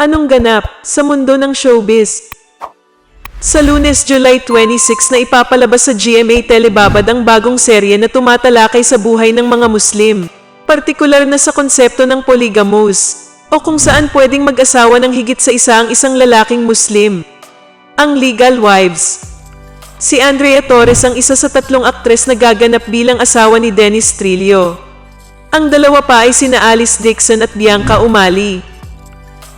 Anong ganap sa mundo ng showbiz? Sa lunes, July 26 na ipapalabas sa GMA Telebabad ang bagong serye na tumatalakay sa buhay ng mga Muslim, partikular na sa konsepto ng polygamous, o kung saan pwedeng mag-asawa ng higit sa isa ang isang lalaking Muslim. Ang Legal Wives Si Andrea Torres ang isa sa tatlong aktres na gaganap bilang asawa ni Dennis Trillo. Ang dalawa pa ay sina Alice Dixon at Bianca Umali.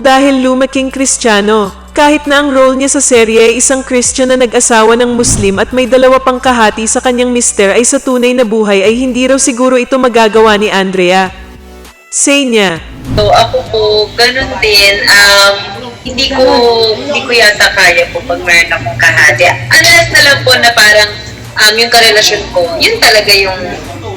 Dahil lumaking Kristiyano, kahit na ang role niya sa serye ay isang Christian na nag-asawa ng Muslim at may dalawa pang kahati sa kanyang mister ay sa tunay na buhay ay hindi raw siguro ito magagawa ni Andrea. Say niya, So ako po, ganun din, um, hindi ko, hindi ko yata kaya po pag meron akong kahati. Unless na lang po na parang um, yung karelasyon ko, yun talaga yung,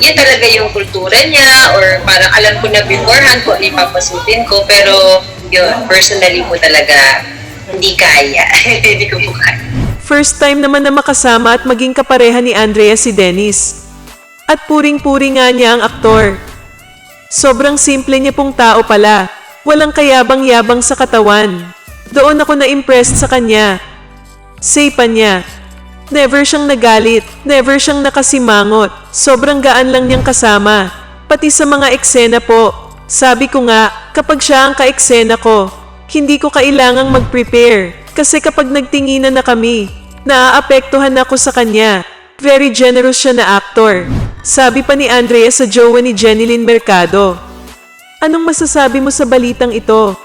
yun talaga yung kultura niya or parang alam ko na beforehand ko ano yung papasutin ko pero yun, personally po talaga hindi kaya. hindi ko po kaya. First time naman na makasama at maging kapareha ni Andrea si Dennis. At puring-puri nga niya ang aktor. Sobrang simple niya pong tao pala. Walang kayabang-yabang sa katawan. Doon ako na-impressed sa kanya. Say pa niya. Never siyang nagalit, never siyang nakasimangot. Sobrang gaan lang niyang kasama. Pati sa mga eksena po. Sabi ko nga, kapag siya ang ka-eksena ko, hindi ko kailangang mag-prepare. Kasi kapag nagtinginan na kami, naaapektuhan ako sa kanya. Very generous siya na actor. Sabi pa ni Andrea sa jowa ni Jeneline Mercado. Anong masasabi mo sa balitang ito?